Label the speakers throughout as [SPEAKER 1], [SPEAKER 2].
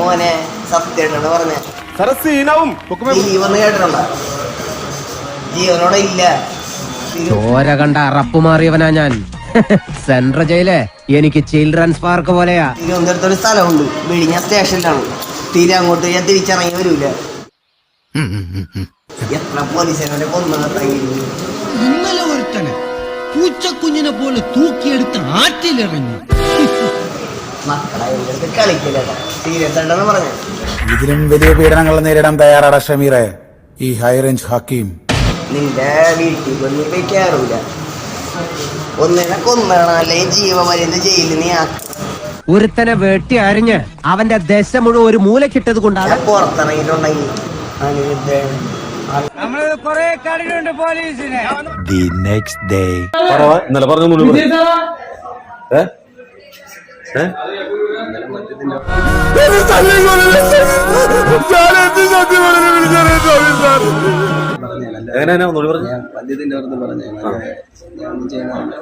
[SPEAKER 1] മോനെ സത്യമായിട്ടാണ് പറഞ്ഞേ.
[SPEAKER 2] സീനാവും
[SPEAKER 1] ജീവന്ന് കേട്ടിട്ടുണ്ടോ? ജീവനോടെ ഇല്ല.
[SPEAKER 3] ചോര കണ്ട അറപ്പ് മാറിയവനാ ഞാൻ. സെൻട്രൽ ജയിലെ എനിക്ക് ചിൽഡ്രൻസ് പാർക്ക് പോലെയാ.
[SPEAKER 1] തിരുവനന്തപുരത്തൊരു സ്ഥലമുണ്ട്. വെടിഞ്ഞ സ്റ്റേഷനിലാണ്. തീരെ അങ്ങോട്ട് ഞാൻ തിരിച്ചിറങ്ങി വരൂല. എത്ര പോലീസുകാരെ കൊന്നു
[SPEAKER 4] ഇന്നലെ ഒരുത്തനെ പൂച്ചക്കുഞ്ഞിനെ പോലെ തൂക്കിയെടുത്ത് ആറ്റിലിറങ്ങി.
[SPEAKER 1] മക്കളെ കളിക്കില്ല? പറഞ്ഞത്
[SPEAKER 5] ഇതിലും വലിയ പീഡനങ്ങൾ നേരിടാൻ തയ്യാറാടാ ഷമീറെ. ഈ ഹൈറേഞ്ച് ഹക്കീം.
[SPEAKER 1] നിന്റെ വീട്ടിൽ നീ പോയി കയറൂല ഒന്നിനെ കൊന്നാണ് അല്ലെങ്കിൽ ജീവമരുന്ന് ജയിലിൽ നീ
[SPEAKER 3] ഒരുത്തനെ വെട്ടി അരിഞ്ഞ് അവന്റെ ദശ മുഴുവൻ ഒരു മൂലക്കിട്ടത് കൊണ്ടാണ്.
[SPEAKER 1] പുറത്തിറങ്ങിയിട്ടുണ്ടെങ്കിൽ അനിരുദ്ധൻ
[SPEAKER 5] ദി നെക്സ്റ്റ് ഡേ
[SPEAKER 2] ഇന്നലെ പറഞ്ഞു ഏ ഏ എങ്ങനെ ഒന്നുകൂടി പറഞ്ഞു
[SPEAKER 1] പദ്യത്തിന്റെ പുറത്ത് പറഞ്ഞു ഞാൻ ഒന്നും ചെയ്യണമല്ല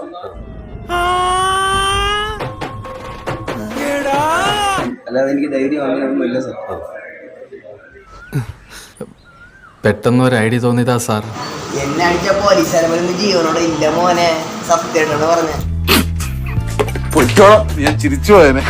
[SPEAKER 1] അല്ലാതെ എനിക്ക് ധൈര്യം അങ്ങനെയൊന്നുമില്ല സാർ
[SPEAKER 6] പെട്ടെന്ന് ഒരു ഐഡിയ തോന്നിയതാ സാർ.
[SPEAKER 1] എന്നെ അടിച്ച പോലീസുകാരൊന്നും ജീവനോടെ ഇല്ല മോനെ. സത്യം പറഞ്ഞു
[SPEAKER 7] പൊയ്ക്കോളാം. ഞാൻ ചിരിച്ചു പോയനെ.